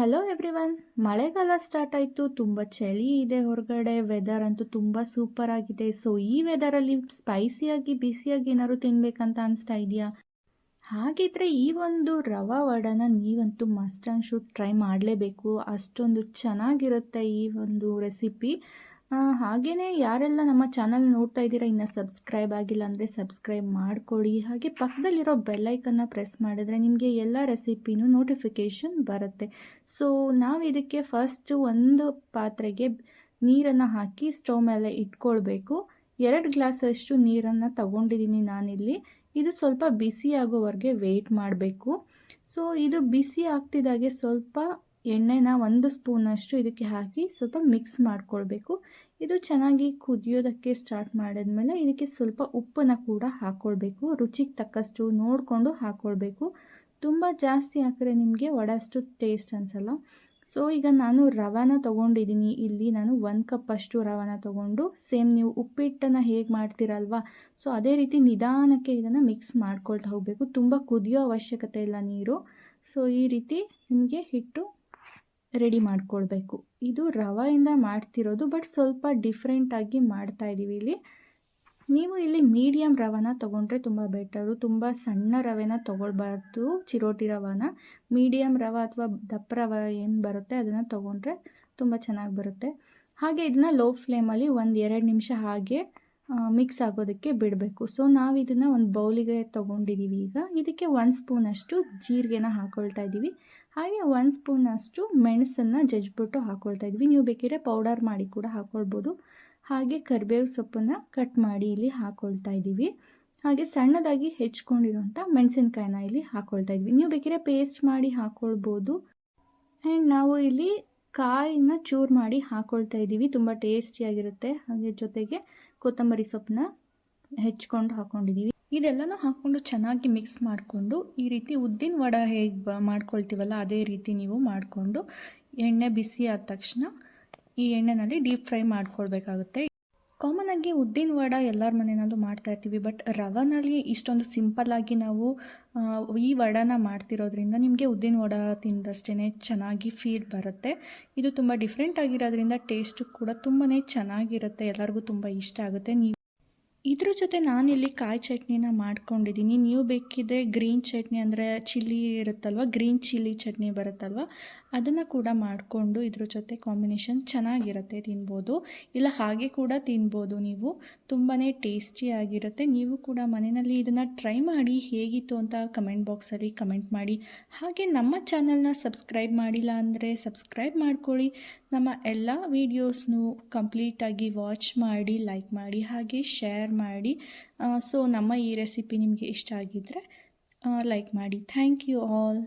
Hello everyone ಮಳೆಗಾಲ start ಆಯಿತು. ತುಂಬ ಚಳಿ ಇದೆ ಹೊರಗಡೆ. ವೆದರ್ ಅಂತೂ ತುಂಬ ಸೂಪರ್ ಆಗಿದೆ. ಸೊ ಈ ವೆದರಲ್ಲಿ ಸ್ಪೈಸಿಯಾಗಿ ಬಿಸಿಯಾಗಿ ಏನಾದ್ರು ತಿನ್ಬೇಕಂತ ಅನಿಸ್ತಾ ಇದೆಯಾ? ಹಾಗಿದ್ರೆ ಈ ಒಂದು ರವಾ ವಡನ ನೀವಂತೂ ಮಸ್ಟ್ ಆ್ಯಂಡ್ ಶುಡ್ ಟ್ರೈ ಮಾಡಲೇಬೇಕು. ಅಷ್ಟೊಂದು ಚೆನ್ನಾಗಿರುತ್ತೆ ಈ ಒಂದು ರೆಸಿಪಿ ಹಾಗೆಯೇ ಯಾರೆಲ್ಲ ನಮ್ಮ ಚಾನಲ್ ನೋಡ್ತಾ ಇದ್ದೀರಾ, ಇನ್ನು ಸಬ್ಸ್ಕ್ರೈಬ್ ಆಗಿಲ್ಲ ಅಂದರೆ ಸಬ್ಸ್ಕ್ರೈಬ್ ಮಾಡ್ಕೊಳ್ಳಿ. ಹಾಗೆ ಪಕ್ಕದಲ್ಲಿರೋ ಬೆಲ್ಲೈಕನ್ನು ಪ್ರೆಸ್ ಮಾಡಿದ್ರೆ ನಿಮಗೆ ಎಲ್ಲ ರೆಸಿಪಿನೂ ನೋಟಿಫಿಕೇಷನ್ ಬರುತ್ತೆ. ಸೊ ನಾವು ಇದಕ್ಕೆ ಫಸ್ಟು ಒಂದು ಪಾತ್ರೆಗೆ ನೀರನ್ನು ಹಾಕಿ ಸ್ಟವ್ ಮೇಲೆ ಇಟ್ಕೊಳ್ಬೇಕು. ಎರಡು ಗ್ಲಾಸಷ್ಟು ನೀರನ್ನು ತಗೊಂಡಿದ್ದೀನಿ ನಾನಿಲ್ಲಿ. ಇದು ಸ್ವಲ್ಪ ಬಿಸಿ ಆಗೋವರೆಗೆ ವೆಯ್ಟ್ ಮಾಡಬೇಕು. ಸೊ ಇದು ಬಿಸಿ ಆಗ್ತಿದ್ದಾಗೆ ಸ್ವಲ್ಪ ಎಣ್ಣೆನ ಒಂದು ಸ್ಪೂನಷ್ಟು ಇದಕ್ಕೆ ಹಾಕಿ ಸ್ವಲ್ಪ ಮಿಕ್ಸ್ ಮಾಡ್ಕೊಳ್ಬೇಕು. ಇದು ಚೆನ್ನಾಗಿ ಕುದಿಯೋದಕ್ಕೆ ಸ್ಟಾರ್ಟ್ ಮಾಡಿದ್ಮೇಲೆ ಇದಕ್ಕೆ ಸ್ವಲ್ಪ ಉಪ್ಪನ್ನು ಕೂಡ ಹಾಕ್ಕೊಳ್ಬೇಕು ರುಚಿಗೆ ತಕ್ಕಷ್ಟು ನೋಡಿಕೊಂಡು ಹಾಕ್ಕೊಳ್ಬೇಕು ತುಂಬ ಜಾಸ್ತಿ ಹಾಕಿದ್ರೆ ನಿಮಗೆ ವಡಷ್ಟು ಟೇಸ್ಟ್ ಅನಿಸಲ್ಲ. ಸೊ ಈಗ ನಾನು ರವಾನ ತೊಗೊಂಡಿದ್ದೀನಿ ಇಲ್ಲಿ ನಾನು ಒಂದು ಕಪ್ಪಷ್ಟು ರವಾನ ತೊಗೊಂಡು ಸೇಮ್ ನೀವು ಉಪ್ಪಿಟ್ಟನ್ನು ಹೇಗೆ ಮಾಡ್ತೀರಲ್ವಾ? ಸೊ ಅದೇ ರೀತಿ ನಿಧಾನಕ್ಕೆ ಇದನ್ನು ಮಿಕ್ಸ್ ಮಾಡ್ಕೊಳ್ತಾ ಹೋಗಬೇಕು. ತುಂಬ ಕುದಿಯೋ ಅವಶ್ಯಕತೆ ಇಲ್ಲ ನೀರು. ಸೊ ಈ ರೀತಿ ನಿಮಗೆ ಹಿಟ್ಟು ರೆಡಿ ಮಾಡ್ಕೊಳ್ಬೇಕು. ಇದು ರವೆಯಿಂದ ಮಾಡ್ತಿರೋದು, ಬಟ್ ಸ್ವಲ್ಪ ಡಿಫ್ರೆಂಟಾಗಿ ಮಾಡ್ತಾ ಇದ್ದೀವಿ ಇಲ್ಲಿ. ನೀವು ಇಲ್ಲಿ ಮೀಡಿಯಮ್ ರವೆನ ತೊಗೊಂಡ್ರೆ ತುಂಬ ಬೆಟರು ತುಂಬ ಸಣ್ಣ ರವೆನ ತೊಗೊಳ್ಬಾರ್ದು, ಚಿರೋಟಿ ರವೆನ. ಮೀಡಿಯಮ್ ರವೆ ಅಥವಾ ದಪ್ಪ ರವೆ ಏನು ಬರುತ್ತೆ ಅದನ್ನು ತೊಗೊಂಡ್ರೆ ತುಂಬ ಚೆನ್ನಾಗಿ ಬರುತ್ತೆ. ಹಾಗೆ ಇದನ್ನ ಲೋ ಫ್ಲೇಮಲ್ಲಿ ಒಂದು ಎರಡು ನಿಮಿಷ ಹಾಗೆ ಮಿಕ್ಸ್ ಆಗೋದಕ್ಕೆ ಬಿಡಬೇಕು. ಸೊ ನಾವು ಇದನ್ನು ಒಂದು ಬೌಲಿಗೆ ತೊಗೊಂಡಿದ್ದೀವಿ ಈಗ. ಇದಕ್ಕೆ ಒಂದು ಸ್ಪೂನಷ್ಟು ಜೀರಿಗೆನ ಹಾಕ್ಕೊಳ್ತಾ ಇದ್ದೀವಿ ಹಾಗೆ ಒಂದು ಸ್ಪೂನಷ್ಟು ಮೆಣಸನ್ನು ಜಜ್ಬಿಟ್ಟು ಹಾಕ್ಕೊಳ್ತಾ ಇದ್ವಿ. ನೀವು ಬೇಕಿದ್ರೆ ಪೌಡರ್ ಮಾಡಿ ಕೂಡ ಹಾಕ್ಕೊಳ್ಬೋದು ಹಾಗೆ ಕರಿಬೇವು ಸೊಪ್ಪನ್ನು ಕಟ್ ಮಾಡಿ ಇಲ್ಲಿ ಹಾಕ್ಕೊಳ್ತಾ ಇದ್ದೀವಿ ಹಾಗೆ ಸಣ್ಣದಾಗಿ ಹೆಚ್ಕೊಂಡಿರುವಂಥ ಮೆಣಸಿನ್ಕಾಯಿನ ಇಲ್ಲಿ ಹಾಕ್ಕೊಳ್ತಾ ಇದ್ವಿ. ನೀವು ಬೇಕಿದ್ರೆ ಪೇಸ್ಟ್ ಮಾಡಿ ಹಾಕ್ಕೊಳ್ಬೋದು ಆ್ಯಂಡ್ ನಾವು ಇಲ್ಲಿ ಕಾಯಿನ ಚೂರ್ ಮಾಡಿ ಹಾಕೊಳ್ತಾ ಇದ್ದೀವಿ. ತುಂಬ ಟೇಸ್ಟಿಯಾಗಿರುತ್ತೆ ಹಾಗೆ ಜೊತೆಗೆ ಕೊತ್ತಂಬರಿ ಸೊಪ್ಪನ್ನ ಹೆಚ್ಕೊಂಡು ಹಾಕ್ಕೊಂಡಿದ್ದೀವಿ ಇದೆಲ್ಲನೂ ಹಾಕ್ಕೊಂಡು ಚೆನ್ನಾಗಿ ಮಿಕ್ಸ್ ಮಾಡಿಕೊಂಡು ಈ ರೀತಿ ಉದ್ದಿನ ವಡ ಹೇಗೆ ಬ ಮಾಡ್ಕೊಳ್ತೀವಲ್ಲ, ಅದೇ ರೀತಿ ನೀವು ಮಾಡಿಕೊಂಡು ಎಣ್ಣೆ ಬಿಸಿ ಆದ ತಕ್ಷಣ ಈ ಎಣ್ಣೆನಲ್ಲಿ ಡೀಪ್ ಫ್ರೈ ಮಾಡ್ಕೊಳ್ಬೇಕಾಗುತ್ತೆ. ಕಾಮನ್ ಆಗಿ ಉದ್ದಿನ ವಡ ಎಲ್ಲರ ಮನೆಯಲ್ಲೂ ಮಾಡ್ತಾ ಇರ್ತೀವಿ ಬಟ್ ರವನಲ್ಲಿ ಇಷ್ಟೊಂದು ಸಿಂಪಲ್ಲಾಗಿ ನಾವು ಈ ವಡನ ಮಾಡ್ತಿರೋದ್ರಿಂದ ನಿಮಗೆ ಉದ್ದಿನ ವಡ ತಿಂದಷ್ಟೇ ಚೆನ್ನಾಗಿ ಫೀಲ್ ಬರುತ್ತೆ. ಇದು ತುಂಬ ಡಿಫ್ರೆಂಟ್ ಆಗಿರೋದ್ರಿಂದ ಟೇಸ್ಟು ಕೂಡ ತುಂಬಾ ಚೆನ್ನಾಗಿರುತ್ತೆ, ಎಲ್ಲರಿಗೂ ತುಂಬ ಇಷ್ಟ ಆಗುತ್ತೆ. ನೀವು ಇದ್ರ ಜೊತೆ ನಾನಿಲ್ಲಿ ಕಾಯಿ ಚಟ್ನಿನ ಮಾಡ್ಕೊಂಡಿದ್ದೀನಿ. ನೀವು ಬೇಕಿದ್ದರೆ ಗ್ರೀನ್ ಚಟ್ನಿ ಅಂದರೆ ಚಿಲ್ಲಿ ಇರುತ್ತಲ್ವ? ಗ್ರೀನ್ ಚಿಲ್ಲಿ ಚಟ್ನಿ ಬರುತ್ತಲ್ವ? ಅದನ್ನು ಕೂಡ ಮಾಡಿಕೊಂಡು ಇದ್ರ ಜೊತೆ ಕಾಂಬಿನೇಷನ್ ಚೆನ್ನಾಗಿರುತ್ತೆ ತಿನ್ಬೋದು. ಇಲ್ಲ ಹಾಗೆ ಕೂಡ ತಿನ್ಬೋದು ನೀವು. ತುಂಬಾ ಟೇಸ್ಟಿಯಾಗಿರುತ್ತೆ ನೀವು ಕೂಡ ಮನೆಯಲ್ಲಿ ಇದನ್ನು ಟ್ರೈ ಮಾಡಿ ಹೇಗಿತ್ತು ಅಂತ ಕಮೆಂಟ್ ಬಾಕ್ಸಲ್ಲಿ ಕಮೆಂಟ್ ಮಾಡಿ. ಹಾಗೆ ನಮ್ಮ ಚಾನಲ್ನ ಸಬ್ಸ್ಕ್ರೈಬ್ ಮಾಡಿಲ್ಲ ಅಂದರೆ ಸಬ್ಸ್ಕ್ರೈಬ್ ಮಾಡ್ಕೊಳ್ಳಿ. ನಮ್ಮ ಎಲ್ಲ ವೀಡಿಯೋಸ್ನು ಕಂಪ್ಲೀಟಾಗಿ ವಾಚ್ ಮಾಡಿ, ಲೈಕ್ ಮಾಡಿ, ಹಾಗೆ ಶೇರ್ ಮಾಡಿ. ಸೊ ನಮ್ಮ ಈ ರೆಸಿಪಿ ನಿಮಗೆ ಇಷ್ಟ ಆಗಿದ್ದರೆ ಲೈಕ್ ಮಾಡಿ. Thank you all